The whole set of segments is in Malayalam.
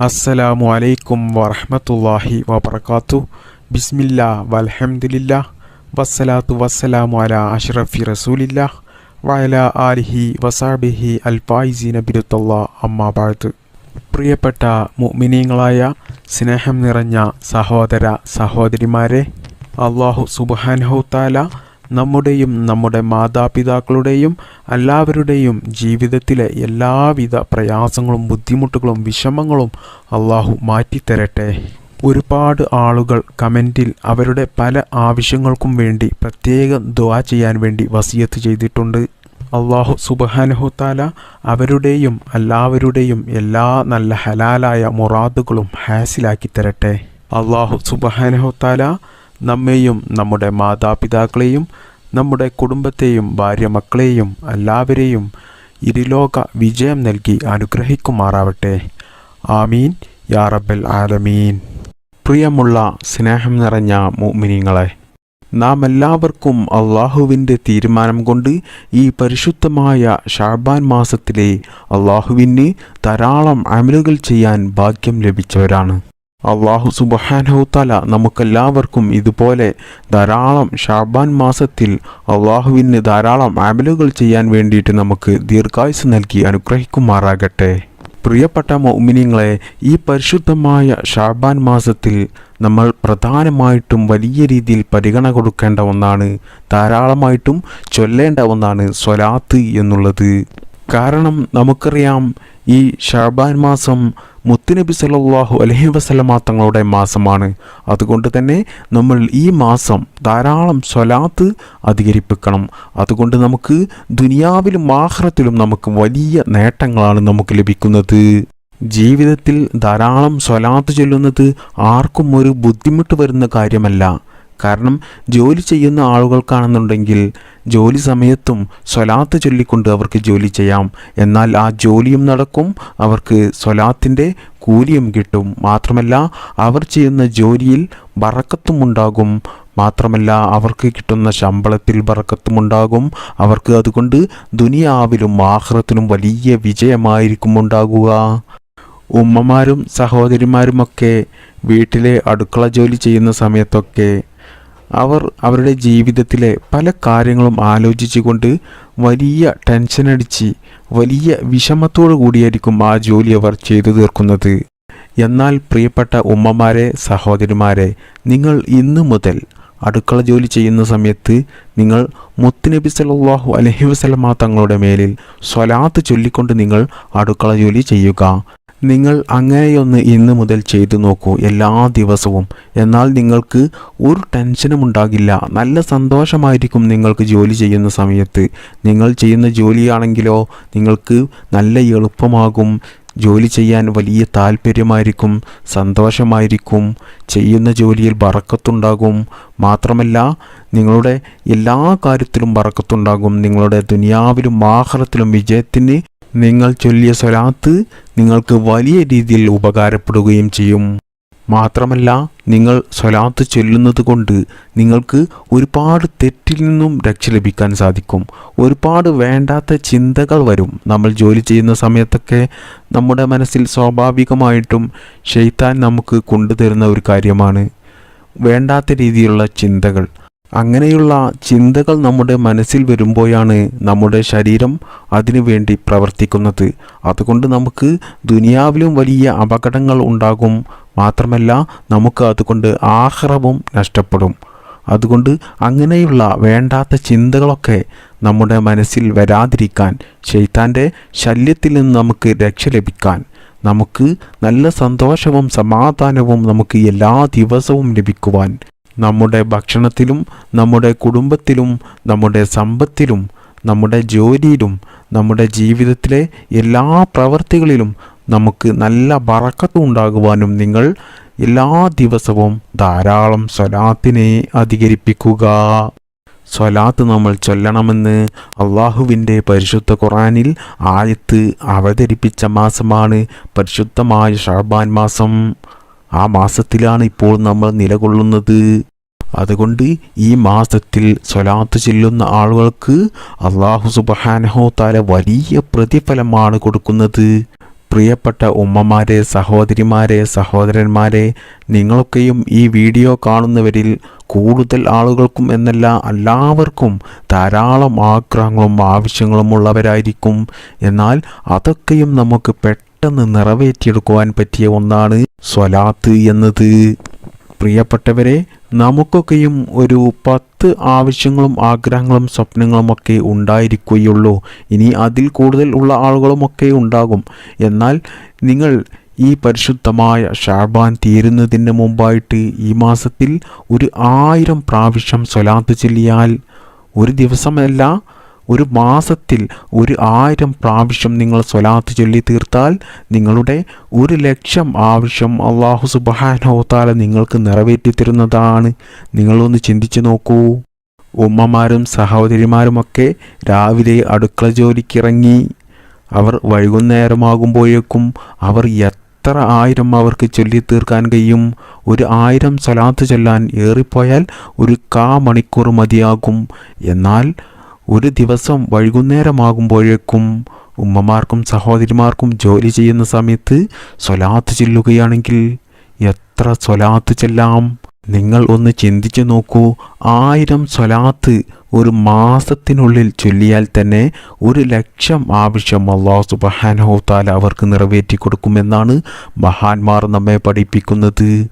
അസ്സലാമു അലൈക്കും വറഹ്മത്തുള്ളാഹി വബർക്കാത്തു ബിസ്മില്ല വൽഹംദുലില്ലാ. വസ്സലാത്തു വസ്സലാമു അല അഷ്റഫി റസൂലില്ല. വയല ആലിഹി വസാബിഹി അൽഫായിസീന ബിരുത്തല്ലാ അമ്മാ ബാഴ്ത്ത് പ്രിയപ്പെട്ട മുഅ്മിനീങ്ങളായ സ്നേഹം നിറഞ്ഞ സഹോദര സഹോദരിമാരെ അള്ളാഹു സുബ്ഹാനഹു തആല നമ്മുടെയും നമ്മുടെ മാതാപിതാക്കളുടെയും എല്ലാവരുടെയും ജീവിതത്തിലെ എല്ലാവിധ പ്രയാസങ്ങളും ബുദ്ധിമുട്ടുകളും വിഷമങ്ങളും അള്ളാഹു മാറ്റിത്തരട്ടെ. ഒരുപാട് ആളുകൾ കമന്റിൽ അവരുടെ പല ആവശ്യങ്ങൾക്കും വേണ്ടി പ്രത്യേകം ദുആ ചെയ്യാൻ വേണ്ടി വസിയത്ത് ചെയ്തിട്ടുണ്ട്. അള്ളാഹു സുബഹാനഹുത്താല അവരുടെയും എല്ലാവരുടെയും എല്ലാ നല്ല ഹലാലായ മുറാദുകളും ഹാസിലാക്കി തരട്ടെ. അള്ളാഹു സുബഹാനഹുത്താല നമ്മെയും നമ്മുടെ മാതാപിതാക്കളെയും നമ്മുടെ കുടുംബത്തെയും ഭാര്യ മക്കളെയും എല്ലാവരെയും ഇരുലോക വിജയം നൽകി അനുഗ്രഹിക്കുമാറാവട്ടെ. ആമീൻ. യാ റബ്ബൽ ആലമീൻ. പ്രിയമുള്ള സ്നേഹം നിറഞ്ഞ മുഅ്മിനീങ്ങളെ നാം എല്ലാവർക്കും അള്ളാഹുവിന്റെ തീരുമാനം കൊണ്ട് ഈ പരിശുദ്ധമായ ഷാബാൻ മാസത്തിലെ അള്ളാഹുവിന് ധാരാളം അമലുകൾ ചെയ്യാൻ ഭാഗ്യം ലഭിച്ചവരാണ്. അള്ളാഹു സുബഹാനഹുത്തല നമുക്കെല്ലാവർക്കും ഇതുപോലെ ധാരാളം ഷാബാൻ മാസത്തിൽ അള്ളാഹുവിന് ധാരാളം ആമലുകൾ ചെയ്യാൻ വേണ്ടിയിട്ട് നമുക്ക് ദീർഘായുസ് നൽകി അനുഗ്രഹിക്കുമാറാകട്ടെ. പ്രിയപ്പെട്ട മൗമിനിങ്ങളെ ഈ പരിശുദ്ധമായ ഷാബാൻ മാസത്തിൽ നമ്മൾ പ്രധാനമായിട്ടും വലിയ രീതിയിൽ പരിഗണന കൊടുക്കേണ്ട ഒന്നാണ് ധാരാളമായിട്ടും ചൊല്ലേണ്ട ഒന്നാണ് സ്വലാത്ത് എന്നുള്ളത്. കാരണം നമുക്കറിയാം ഈ ഷാബാൻ മാസം മുത്തുനബി സല്ലല്ലാഹു അലഹി വസല്ലമ തങ്ങളുടെ മാസമാണ്. അതുകൊണ്ട് തന്നെ നമ്മൾ ഈ മാസം ധാരാളം സ്വലാത്ത് അധികരിപ്പിക്കണം. അതുകൊണ്ട് നമുക്ക് ദുനിയാവിലും ആഹ്റത്തിലും നമുക്ക് വലിയ നേട്ടങ്ങളാണ് നമുക്ക് ലഭിക്കുന്നത്. ജീവിതത്തിൽ ധാരാളം സ്വലാത്ത് ചൊല്ലുന്നത് ആർക്കും ഒരു ബുദ്ധിമുട്ട് വരുന്ന കാര്യമല്ല. കാരണം ജോലി ചെയ്യുന്ന ആളുകൾക്കാണെന്നുണ്ടെങ്കിൽ ജോലി സമയത്തും സ്വലാത്ത് ചൊല്ലിക്കൊണ്ട് അവർക്ക് ജോലി ചെയ്യാം. എന്നാൽ ആ ജോലിയും നടക്കും അവർക്ക് സ്വലാത്തിന്റെ കൂലിയും കിട്ടും. മാത്രമല്ല അവർ ചെയ്യുന്ന ജോലിയിൽ ബറക്കത്തും ഉണ്ടാകും മാത്രമല്ല അവർക്ക് കിട്ടുന്ന ശമ്പളത്തിൽ ബറക്കത്തുമുണ്ടാകും. അവർക്ക് അതുകൊണ്ട് ദുനിയാവിലും ആഹ്റത്തിലും വലിയ വിജയമായിരിക്കും ഉണ്ടാകുക ഉമ്മമാരും സഹോദരിമാരുമൊക്കെ വീട്ടിലെ അടുക്കള ജോലി ചെയ്യുന്ന സമയത്തൊക്കെ അവർ അവരുടെ ജീവിതത്തിലെ പല കാര്യങ്ങളും ആലോചിച്ചുകൊണ്ട് വലിയ ടെൻഷനടിച്ച് വലിയ വിഷമത്തോടു കൂടിയായിരിക്കും ആ ജോലി അവർ ചെയ്തു തീർക്കുന്നത്. എന്നാൽ പ്രിയപ്പെട്ട ഉമ്മമാരെ സഹോദരിമാരെ നിങ്ങൾ ഇന്നു മുതൽ അടുക്കള ജോലി ചെയ്യുന്ന സമയത്ത് നിങ്ങൾ മുത്തുനബി സല്ലല്ലാഹു അലഹി വസല്ലമ തങ്ങളുടെ മേലിൽ സ്വലാത്ത് ചൊല്ലിക്കൊണ്ട് നിങ്ങൾ അടുക്കള ജോലി ചെയ്യുക. നിങ്ങൾ അങ്ങനെയൊന്ന് ഇന്ന് മുതൽ ചെയ്തു നോക്കൂ എല്ലാ ദിവസവും. എന്നാൽ നിങ്ങൾക്ക് ഒരു ടെൻഷനും ഉണ്ടാകില്ല. നല്ല സന്തോഷമായിരിക്കും നിങ്ങൾക്ക് ജോലി ചെയ്യുന്ന സമയത്ത്. നിങ്ങൾ ചെയ്യുന്ന ജോലിയാണെങ്കിലോ നിങ്ങൾക്ക് നല്ല എളുപ്പമാകും. ജോലി ചെയ്യാൻ വലിയ താല്പര്യമായിരിക്കും സന്തോഷമായിരിക്കും. ചെയ്യുന്ന ജോലിയിൽ ബറക്കത്തുണ്ടാകും. മാത്രമല്ല നിങ്ങളുടെ എല്ലാ കാര്യത്തിലും ബറക്കത്തുണ്ടാകും. നിങ്ങളുടെ ദുനിയാവിലും ആഹാരത്തിലും വിജയത്തിന് നിങ്ങൾ ചൊല്ലിയ സ്വലാത്ത് നിങ്ങൾക്ക് വലിയ രീതിയിൽ ഉപകാരപ്പെടുകയും ചെയ്യും. മാത്രമല്ല നിങ്ങൾ സ്വലാത്ത് ചൊല്ലുന്നത് കൊണ്ട് നിങ്ങൾക്ക് ഒരുപാട് തെറ്റിൽ നിന്നും രക്ഷ ലഭിക്കാൻ സാധിക്കും. ഒരുപാട് വേണ്ടാത്ത ചിന്തകൾ വരും നമ്മൾ ജോലി ചെയ്യുന്ന സമയത്തൊക്കെ. നമ്മുടെ മനസ്സിൽ സ്വാഭാവികമായിട്ടും ഷെയ്ത്താൻ നമുക്ക് കൊണ്ടുതരുന്ന ഒരു കാര്യമാണ് വേണ്ടാത്ത രീതിയിലുള്ള ചിന്തകൾ. അങ്ങനെയുള്ള ചിന്തകൾ നമ്മുടെ മനസ്സിൽ വരുമ്പോഴാണ് നമ്മുടെ ശരീരം അതിനു വേണ്ടി പ്രവർത്തിക്കുന്നത്. അതുകൊണ്ട് നമുക്ക് ദുനിയാവിലും വലിയ അപകടങ്ങൾ ഉണ്ടാകും. മാത്രമല്ല നമുക്ക് അതുകൊണ്ട് ആഹ്റവും നഷ്ടപ്പെടും. അതുകൊണ്ട് അങ്ങനെയുള്ള വേണ്ടാത്ത ചിന്തകളൊക്കെ നമ്മുടെ മനസ്സിൽ വരാതിരിക്കാൻ ശൈത്താന്റെ ശല്യത്തിൽ നിന്ന് നമുക്ക് രക്ഷ ലഭിക്കാൻ നമുക്ക് നല്ല സന്തോഷവും സമാധാനവും നമുക്ക് എല്ലാ ദിവസവും ലഭിക്കുവാൻ നമ്മുടെ ഭക്ഷണത്തിലും നമ്മുടെ കുടുംബത്തിലും നമ്മുടെ സമ്പത്തിലും നമ്മുടെ ജോലിയിലും നമ്മുടെ ജീവിതത്തിലെ എല്ലാ പ്രവർത്തികളിലും നമുക്ക് നല്ല ബറക്കത്ത് ഉണ്ടാകുവാനും നിങ്ങൾ എല്ലാ ദിവസവും ധാരാളം സ്വലാത്തിനെ അധികരിപ്പിക്കുക. സ്വലാത്ത് നമ്മൾ ചൊല്ലണമെന്ന് അള്ളാഹുവിന്റെ പരിശുദ്ധ ഖുറാനിൽ ആയത്ത് അവതരിപ്പിച്ച മാസമാണ് പരിശുദ്ധമായ ഷാബാൻ മാസം. ആ മാസത്തിലാണ് ഇപ്പോൾ നമ്മൾ നിലകൊള്ളുന്നത്. അതുകൊണ്ട് ഈ മാസത്തിൽ സ്വലാത്ത് ചെല്ലുന്ന ആളുകൾക്ക് അള്ളാഹു സുബഹാനഹോ താല വലിയ പ്രതിഫലമാണ് കൊടുക്കുന്നത്. പ്രിയപ്പെട്ട ഉമ്മമാരെ സഹോദരിമാരെ സഹോദരന്മാരെ നിങ്ങളൊക്കെയും ഈ വീഡിയോ കാണുന്നവരിൽ കൂടുതൽ ആളുകൾക്കും എന്നല്ല എല്ലാവർക്കും ധാരാളം ആഗ്രഹങ്ങളും ആവശ്യങ്ങളും ഉള്ളവരായിരിക്കും. എന്നാൽ അതൊക്കെയും നമുക്ക് പെട്ടെന്ന് നിറവേറ്റിയെടുക്കുവാൻ പറ്റിയ ഒന്നാണ് സ്വലാത്ത് എന്നത്. പ്രിയപ്പെട്ടവരെ നമുക്കൊക്കെയും ഒരു പത്ത് ആവശ്യങ്ങളും ആഗ്രഹങ്ങളും സ്വപ്നങ്ങളുമൊക്കെ ഉണ്ടായിരിക്കുകയുള്ളൂ. ഇനി അതിൽ കൂടുതൽ ഉള്ള ആളുകളുമൊക്കെ ഉണ്ടാകും. എന്നാൽ നിങ്ങൾ ഈ പരിശുദ്ധമായ ഷാബാൻ തീരുന്നതിന് മുമ്പായിട്ട് ഈ മാസത്തിൽ ഒരു ആയിരം പ്രാവശ്യം സ്വലാത്ത് ചെല്ലിയാൽ ഒരു ദിവസമല്ല ഒരു മാസത്തിൽ ഒരു ആയിരം പ്രാവശ്യം നിങ്ങൾ സ്വലാത്ത് ചൊല്ലി തീർത്താൽ നിങ്ങളുടെ ഒരു ലക്ഷം ആവശ്യം അള്ളാഹു സുബാനോത്താല നിങ്ങൾക്ക് നിറവേറ്റി തരുന്നതാണ്. നിങ്ങളൊന്ന് ചിന്തിച്ചു നോക്കൂ. ഉമ്മമാരും സഹോദരിമാരുമൊക്കെ രാവിലെ അടുക്കള ജോലിക്കിറങ്ങി. അവർ വൈകുന്നേരമാകുമ്പോഴേക്കും അവർ എത്ര ആയിരം അവർക്ക് ചൊല്ലി തീർക്കാൻ കഴിയും. ഒരു ആയിരം സ്വലാത്ത് ചൊല്ലാൻ ഏറിപ്പോയാൽ ഒരു കാ മണിക്കൂർ മതിയാകും. എന്നാൽ ഒരു ദിവസം വൈകുന്നേരമാകുമ്പോഴേക്കും ഉമ്മമാർക്കും സഹോദരിമാർക്കും ജോലി ചെയ്യുന്ന സമയത്ത് സ്വലാത്ത് ചെല്ലുകയാണെങ്കിൽ എത്ര സ്വലാത്ത് ചെല്ലാം? നിങ്ങൾ ഒന്ന് ചിന്തിച്ചു നോക്കൂ. ആയിരം സ്വലാത്ത് ഒരു മാസത്തിനുള്ളിൽ ചൊല്ലിയാൽ തന്നെ ഒരു ലക്ഷം ആവശ്യം അള്ളാഹു സുബഹാനഹു താല അവർക്ക് നിറവേറ്റി കൊടുക്കുമെന്നാണ് മഹാന്മാർ നമ്മെ പഠിപ്പിക്കുന്നത്.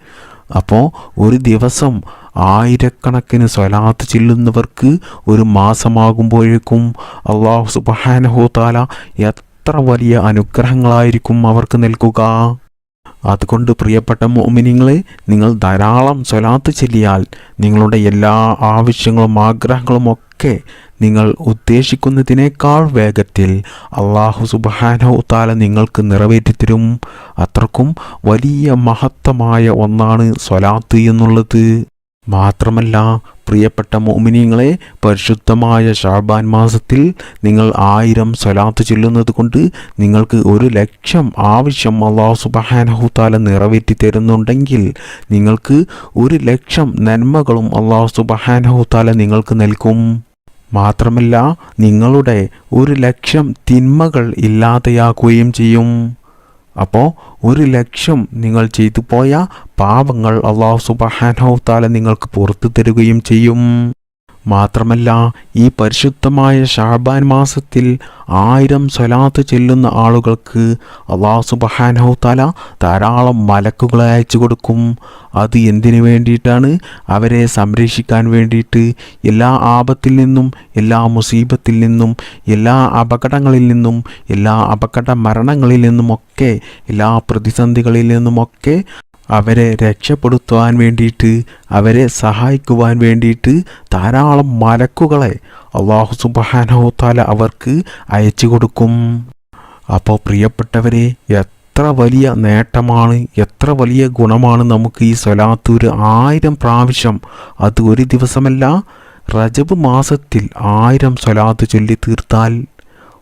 അപ്പോൾ ഒരു ദിവസം ആയിരക്കണക്കിന് സ്വലാത്ത് ചെല്ലുന്നവർക്ക് ഒരു മാസമാകുമ്പോഴേക്കും അള്ളാഹു സുബാനഹോത്താല താല എത്ര വലിയ അനുഗ്രഹങ്ങളായിരിക്കും അവർക്ക് നൽകുക. അതുകൊണ്ട് പ്രിയപ്പെട്ട മോമിനിങ്ങളെ നിങ്ങൾ ധാരാളം സ്വലാത്ത് ചെല്ലിയാൽ നിങ്ങളുടെ എല്ലാ ആവശ്യങ്ങളും ആഗ്രഹങ്ങളും ഒക്കെ നിങ്ങൾ ഉദ്ദേശിക്കുന്നതിനേക്കാൾ വേഗത്തിൽ അള്ളാഹു സുബാനോ താല നിങ്ങൾക്ക് നിറവേറ്റിത്തരും. അത്രക്കും വലിയ മഹത്തമായ ഒന്നാണ് സ്വലാത്ത് എന്നുള്ളത്. മാത്രമല്ല പ്രിയപ്പെട്ട മോമിനിയങ്ങളെ പരിശുദ്ധമായ ഷാബാൻ മാസത്തിൽ നിങ്ങൾ ആയിരം സ്വലാത്ത് ചൊല്ലുന്നത് കൊണ്ട് നിങ്ങൾക്ക് ഒരു ലക്ഷം ആവശ്യം അള്ളാഹു സുബഹാനഹുത്താല നിറവേറ്റി തരുന്നുണ്ടെങ്കിൽ നിങ്ങൾക്ക് ഒരു ലക്ഷം നന്മകളും അള്ളാഹു സുബഹാനഹുത്താല നിങ്ങൾക്ക് നൽകും. മാത്രമല്ല നിങ്ങളുടെ ഒരു ലക്ഷം തിന്മകൾ ഇല്ലാതെയാക്കുകയും ചെയ്യും. അപ്പോൾ ഒരു ലക്ഷം നിങ്ങൾ ചെയ്തു പോയ പാപങ്ങൾ അള്ളാഹു സുബഹാനോ താല നിങ്ങൾക്ക് പുറത്തു തരുകയും ചെയ്യും. മാത്രമല്ല ഈ പരിശുദ്ധമായ ഷാബാൻ മാസത്തിൽ ആയിരം സ്വലാത്ത് ചെല്ലുന്ന ആളുകൾക്ക് അള്ളാഹു സുബഹാനഹു താല ധാരാളം മലക്കുകളെ അയച്ചു കൊടുക്കും. അത് എന്തിനു വേണ്ടിയിട്ടാണ്? അവരെ സംരക്ഷിക്കാൻ വേണ്ടിയിട്ട് എല്ലാ ആപത്തിൽ നിന്നും എല്ലാ മുസീബത്തിൽ നിന്നും എല്ലാ അപകടങ്ങളിൽ നിന്നും എല്ലാ അപകട മരണങ്ങളിൽ നിന്നുമൊക്കെ എല്ലാ പ്രതിസന്ധികളിൽ നിന്നുമൊക്കെ അവരെ രക്ഷപ്പെടുത്തുവാൻ വേണ്ടിയിട്ട് അവരെ സഹായിക്കുവാൻ വേണ്ടിയിട്ട് ധാരാളം മലക്കുകളെ അള്ളാഹു സുബാനോത്താല അവർക്ക് അയച്ചു കൊടുക്കും. അപ്പോൾ പ്രിയപ്പെട്ടവരെ എത്ര വലിയ നേട്ടമാണ് എത്ര വലിയ ഗുണമാണ് നമുക്ക് ഈ സ്വലാത്തൂർ ആയിരം പ്രാവശ്യം അത് ഒരു ദിവസമല്ല റജബ് മാസത്തിൽ ആയിരം സ്വലാത്ത് ചൊല്ലി തീർത്താൽ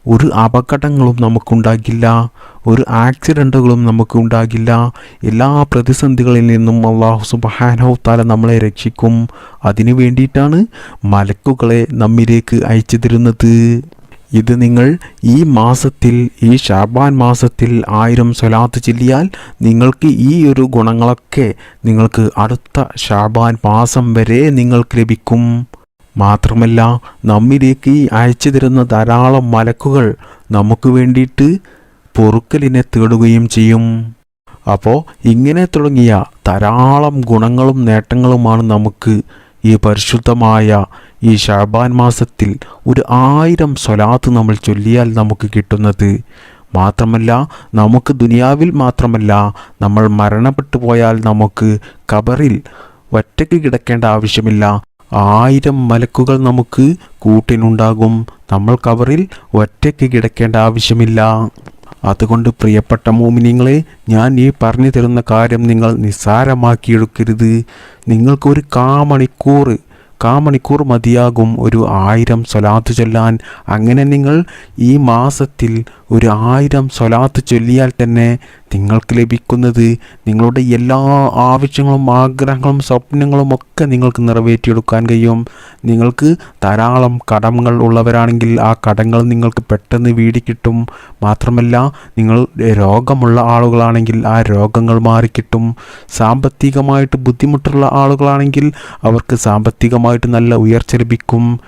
ഒരു അപകടങ്ങളും നമുക്കുണ്ടാകില്ല ഒരു ആക്സിഡന്റുകളും നമുക്കുണ്ടാകില്ല. എല്ലാ പ്രതിസന്ധികളിൽ നിന്നും അള്ളാഹു സുബഹാനോ താല നമ്മളെ രക്ഷിക്കും. അതിനു വേണ്ടിയിട്ടാണ് മലക്കുകളെ നമ്മിലേക്ക് അയച്ചു തരുന്നത് ഇത് നിങ്ങൾ ഈ മാസത്തിൽ ഈ ഷാബാൻ മാസത്തിൽ ആയിരം സ്വലാത്ത് ചൊല്ലിയാൽ നിങ്ങൾക്ക് ഈ ഒരു ഗുണങ്ങളൊക്കെ നിങ്ങൾക്ക് അടുത്ത ഷാബാൻ മാസം വരെ നിങ്ങൾക്ക് ലഭിക്കും. മാത്രമല്ല നമ്മിലേക്ക് അയച്ചു തരുന്ന ധാരാളം മലക്കുകൾ നമുക്ക് വേണ്ടിയിട്ട് പൊറുക്കലിനെ തേടുകയും ചെയ്യും. അപ്പോൾ ഇങ്ങനെ തുടങ്ങിയ ധാരാളം ഗുണങ്ങളും നേട്ടങ്ങളുമാണ് നമുക്ക് ഈ പരിശുദ്ധമായ ഈ ഷാബാൻ മാസത്തിൽ ഒരു ആയിരം സ്വലാത്ത് നമ്മൾ ചൊല്ലിയാൽ നമുക്ക് കിട്ടുന്നത്. മാത്രമല്ല നമുക്ക് ദുനിയാവിൽ മാത്രമല്ല നമ്മൾ മരണപ്പെട്ടു പോയാൽ നമുക്ക് കബറിൽ ഒറ്റയ്ക്ക് കിടക്കേണ്ട ആവശ്യമില്ല. ആയിരം മലക്കുകൾ നമുക്ക് കൂട്ടിനുണ്ടാകും. നമ്മൾ കവറിൽ ഒറ്റയ്ക്ക് കിടക്കേണ്ട ആവശ്യമില്ല. അതുകൊണ്ട് പ്രിയപ്പെട്ട മോമിനിങ്ങളെ ഞാൻ ഈ പറഞ്ഞു തരുന്ന കാര്യം നിങ്ങൾ നിസ്സാരമാക്കിയെടുക്കരുത്. നിങ്ങൾക്കൊരു കാമണിക്കൂർ കാമണിക്കൂർ മതിയാകും. ഒരു ആയിരം സ്വലാത്ത് ചൊല്ലാൻ. അങ്ങനെ നിങ്ങൾ ഈ മാസത്തിൽ ഒരു ആയിരം സ്വലാത്ത് ചൊല്ലിയാൽ തന്നെ നിങ്ങൾക്ക് ലഭിക്കുന്നത് നിങ്ങളുടെ എല്ലാ ആവശ്യങ്ങളും ആഗ്രഹങ്ങളും സ്വപ്നങ്ങളും ഒക്കെ നിങ്ങൾക്ക് നിറവേറ്റിയെടുക്കാൻ കഴിയും. നിങ്ങൾക്ക് ധാരാളം കടങ്ങൾ ഉള്ളവരാണെങ്കിൽ ആ കടങ്ങൾ നിങ്ങൾക്ക് പെട്ടെന്ന് വീടി കിട്ടും. മാത്രമല്ല നിങ്ങൾ രോഗമുള്ള ആളുകളാണെങ്കിൽ ആ രോഗങ്ങൾ മാറിക്കിട്ടും. സാമ്പത്തികമായിട്ട് ബുദ്ധിമുട്ടുള്ള ആളുകളാണെങ്കിൽ അവർക്ക് സാമ്പത്തികമായിട്ട് നല്ല ഉയർച്ച ലഭിക്കും.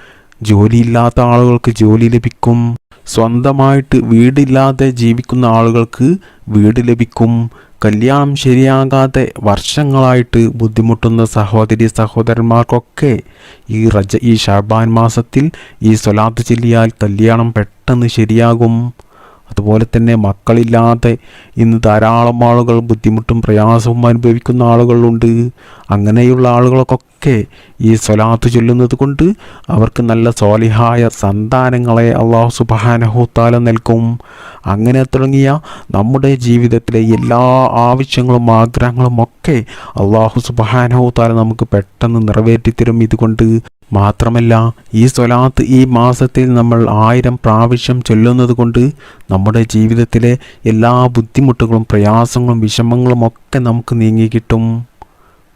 ജോലിയില്ലാത്ത ആളുകൾക്ക് ജോലി ലഭിക്കും. സ്വന്തമായിട്ട് വീടില്ലാതെ ജീവിക്കുന്ന ആളുകൾക്ക് വീട് ലഭിക്കും. കല്യാണം ശരിയാകാതെ വർഷങ്ങളായിട്ട് ബുദ്ധിമുട്ടുന്ന സഹോദരി സഹോദരന്മാർക്കൊക്കെ ഈ റജ ഈ ഷാബാൻ മാസത്തിൽ ഈ സ്വലാത്ത് ചൊല്ലിയാൽ കല്യാണം പെട്ടെന്ന് ശരിയാകും. അതുപോലെ തന്നെ മക്കളില്ലാതെ ഇന്ന് ധാരാളം ആളുകൾ ബുദ്ധിമുട്ടും പ്രയാസവും അനുഭവിക്കുന്ന ആളുകളുണ്ട്. അങ്ങനെയുള്ള ആളുകൾക്കൊക്കെ ഈ സ്വലാത്ത് ചൊല്ലുന്നത് കൊണ്ട് അവർക്ക് നല്ല സോലിഹായ സന്താനങ്ങളെ അള്ളാഹു സുബാനഹുത്താല നൽകും. അങ്ങനെ തുടങ്ങിയ നമ്മുടെ ജീവിതത്തിലെ എല്ലാ ആവശ്യങ്ങളും ആഗ്രഹങ്ങളും ഒക്കെ അള്ളാഹു സുബാനഹുത്താല നമുക്ക് പെട്ടെന്ന് നിറവേറ്റിത്തരും. ഇതുകൊണ്ട് മാത്രമല്ല ഈ സ്വലാത്ത് ഈ മാസത്തിൽ നമ്മൾ ആയിരം പ്രാവശ്യം ചൊല്ലുന്നത് കൊണ്ട് നമ്മുടെ ജീവിതത്തിലെ എല്ലാ ബുദ്ധിമുട്ടുകളും പ്രയാസങ്ങളും വിഷമങ്ങളും ഒക്കെ നമുക്ക് നീങ്ങി കിട്ടും.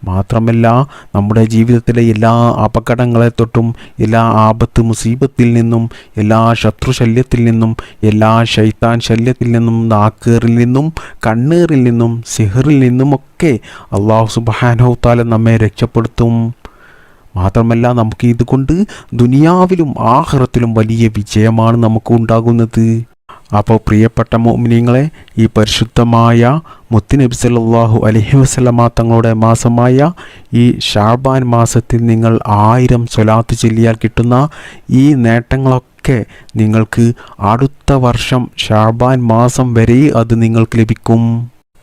മാത്രമല്ല നമ്മുടെ ജീവിതത്തിലെ എല്ലാ അപകടങ്ങളെ തൊട്ടും എല്ലാ ആപത്ത് മുസീബത്തിൽ നിന്നും എല്ലാ ശത്രുശല്യത്തിൽ നിന്നും എല്ലാ ശൈത്താൻ ശല്യത്തിൽ നിന്നും നാക്കേറിൽ നിന്നും കണ്ണീറിൽ നിന്നും സിഹറിൽ നിന്നുമൊക്കെ അള്ളാഹു താല നമ്മെ രക്ഷപ്പെടുത്തും. മാത്രമല്ല നമുക്ക് ഇതുകൊണ്ട് ദുനിയാവിലും ആഹ്റത്തിലും വലിയ വിജയമാണ് നമുക്ക് ഉണ്ടാകുന്നത് അപ്പോൾ പ്രിയപ്പെട്ട മോമിനിങ്ങളെ ഈ പരിശുദ്ധമായ മുത്തുനബി സല്ലാഹു അലഹി വസല്ലമ തങ്ങളുടെ മാസമായ ഈ ഷാബാൻ മാസത്തിൽ നിങ്ങൾ ആയിരം സ്വലാത്ത് ചൊല്ലിയാൽ കിട്ടുന്ന ഈ നേട്ടങ്ങളൊക്കെ നിങ്ങൾക്ക് അടുത്ത വർഷം ഷാബാൻ മാസം വരെ അത് നിങ്ങൾക്ക് ലഭിക്കും.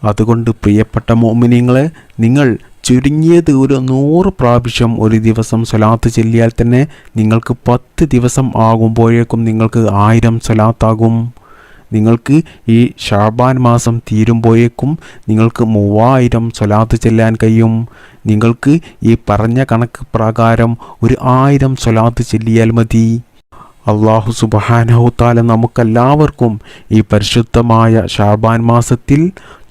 അതുകൊണ്ട് പ്രിയപ്പെട്ട മോമിനിങ്ങളെ നിങ്ങൾ ചുരുങ്ങിയത് ഒരു നൂറ് പ്രാവശ്യം ഒരു ദിവസം സ്വലാത്ത് ചെല്ലിയാൽ തന്നെ നിങ്ങൾക്ക് പത്ത് ദിവസം ആകുമ്പോഴേക്കും നിങ്ങൾക്ക് ആയിരം സ്വലാത്താകും. നിങ്ങൾക്ക് ഈ ഷാബാൻ മാസം തീരുമ്പോഴേക്കും നിങ്ങൾക്ക് മൂവായിരം സ്വലാത്ത് ചെല്ലാൻ കഴിയും. നിങ്ങൾക്ക് ഈ പറഞ്ഞ കണക്ക് പ്രകാരം ഒരു ആയിരം സ്വലാത്ത് ചെല്ലിയാൽ മതി. അള്ളാഹു സുബഹാനഹുത്താല നമുക്കെല്ലാവർക്കും ഈ പരിശുദ്ധമായ ഷാബാൻ മാസത്തിൽ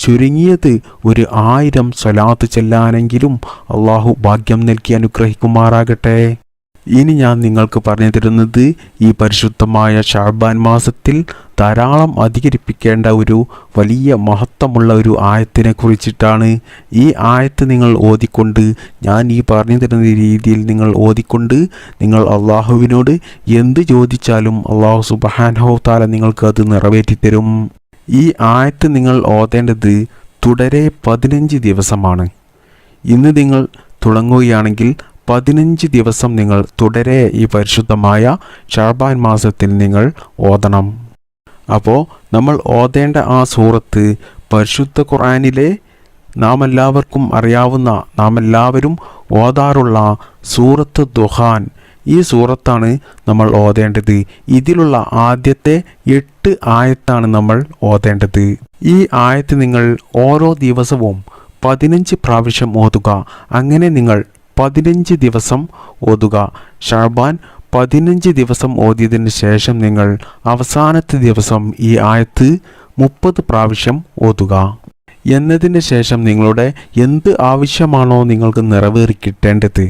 ചുരുങ്ങിയത് ഒരു ആയിരം സ്വലാത്ത് ചെല്ലാനെങ്കിലും അള്ളാഹു ഭാഗ്യം നൽകി അനുഗ്രഹിക്കുമാറാകട്ടെ. ഇനി ഞാൻ നിങ്ങൾക്ക് പറഞ്ഞു തരുന്നത് ഈ പരിശുദ്ധമായ ഷാബാൻ മാസത്തിൽ ധാരാളം അധികരിപ്പിക്കേണ്ട ഒരു വലിയ മഹത്വമുള്ള ഒരു ആയത്തിനെ കുറിച്ചിട്ടാണ് ഈ ആയത്ത് നിങ്ങൾ ഓതിക്കൊണ്ട് ഞാൻ ഈ പറഞ്ഞു തരുന്ന രീതിയിൽ നിങ്ങൾ ഓതിക്കൊണ്ട് നിങ്ങൾ അള്ളാഹുവിനോട് എന്ത് ചോദിച്ചാലും അള്ളാഹു സുബഹാനഹോ താല നിങ്ങൾക്ക് അത് നിറവേറ്റിത്തരും ഈ ആയത്ത് നിങ്ങൾ ഓതേണ്ടത് തുടരെ പതിനഞ്ച് ദിവസമാണ്. ഇന്ന് നിങ്ങൾ തുടങ്ങുകയാണെങ്കിൽ പതിനഞ്ച് ദിവസം നിങ്ങൾ തുടരെ ഈ പരിശുദ്ധമായ ഷാബാൻ മാസത്തിൽ നിങ്ങൾ ഓതണം. അപ്പോൾ നമ്മൾ ഓതേണ്ട ആ സൂറത്ത് പരിശുദ്ധ ഖുർആനിലെ നാം എല്ലാവർക്കും അറിയാവുന്ന നാം എല്ലാവരും ഓതാറുള്ള സൂറത്ത് ദുഹാൻ. ഈ സൂറത്താണ് നമ്മൾ ഓതേണ്ടത്. ഇതിലുള്ള ആദ്യത്തെ എട്ട് ആയത്താണ് നമ്മൾ ഓതേണ്ടത്. ഈ ആയത്ത് നിങ്ങൾ ഓരോ ദിവസവും പതിനഞ്ച് പ്രാവശ്യം ഓതുക. അങ്ങനെ നിങ്ങൾ പതിനഞ്ച് ദിവസം ഓതുക. ഷാബാൻ പതിനഞ്ച് ദിവസം ഓതിയതിന് ശേഷം നിങ്ങൾ അവസാനത്തെ ദിവസം ഈ ആയത്ത് മുപ്പത് പ്രാവശ്യം ഓതുക. എന്നതിന് ശേഷം നിങ്ങളുടെ എന്ത് ആവശ്യമാണോ നിങ്ങൾക്ക് നിറവേറി കിട്ടേണ്ടത്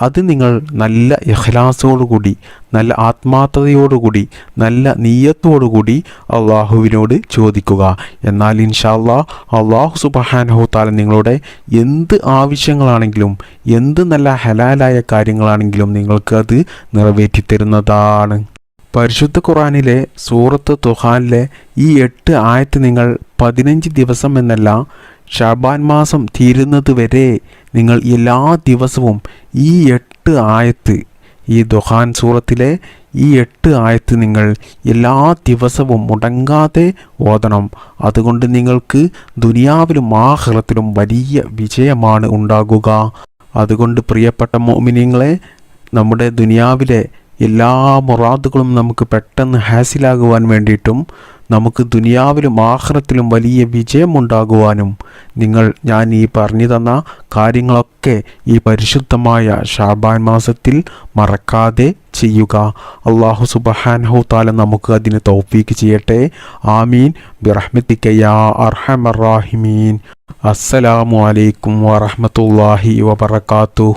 അത് നിങ്ങൾ നല്ല ഇഹ്ലാസോടുകൂടി നല്ല ആത്മാർത്ഥതയോടുകൂടി നല്ല നീയത്തോടുകൂടി അള്ളാഹുവിനോട് ചോദിക്കുക. എന്നാൽ ഇൻഷാല്ലാ അള്ളാഹു സുബഹാനഹു താല നിങ്ങളുടെ എന്ത് ആവശ്യങ്ങളാണെങ്കിലും എന്ത് നല്ല ഹലാലായ കാര്യങ്ങളാണെങ്കിലും നിങ്ങൾക്ക് അത് നിറവേറ്റി തരുന്നതാണ്. പരിശുദ്ധ ഖുറാനിലെ സൂറത്ത് തുഹാനിലെ ഈ എട്ട് ആയത്ത് നിങ്ങൾ പതിനഞ്ച് ദിവസം എന്നല്ല ഷാബാൻ മാസം തീരുന്നത് വരെ നിങ്ങൾ എല്ലാ ദിവസവും ഈ എട്ട് ആയത്ത് ഈ ദുഹാൻ സൂറത്തിലെ ഈ എട്ട് ആയത്ത് നിങ്ങൾ എല്ലാ ദിവസവും മുടങ്ങാതെ ഓതണം. അതുകൊണ്ട് നിങ്ങൾക്ക് ദുനിയാവിലും ആഹ്ലത്തിലും വലിയ വിജയമാണ് ഉണ്ടാകുക. അതുകൊണ്ട് പ്രിയപ്പെട്ട മോമിനിയങ്ങളെ നമ്മുടെ ദുനിയാവിലെ എല്ലാ മുറാദുകളും നമുക്ക് പെട്ടെന്ന് ഹാസിലാകുവാൻ വേണ്ടിയിട്ടും നമുക്ക് ദുനിയാവിലും ആഹ്റത്തിലും വലിയ വിജയമുണ്ടാകുവാനും നിങ്ങൾ ഞാൻ ഈ പറഞ്ഞു തന്ന കാര്യങ്ങളൊക്കെ ഈ പരിശുദ്ധമായ ഷാബാൻ മാസത്തിൽ മറക്കാതെ ചെയ്യുക. അള്ളാഹു സുബഹാനഹു താല നമുക്ക് അതിന് തൗഫീക്ക് ചെയ്യട്ടെ. ആമീൻ. ബിറഹ്മത്തിക്കയാ അർഹമറാഹിമീൻ അസ്സലാമു അലൈക്കും വറഹ്മത്തുള്ളാഹി വബറകാതുഹു.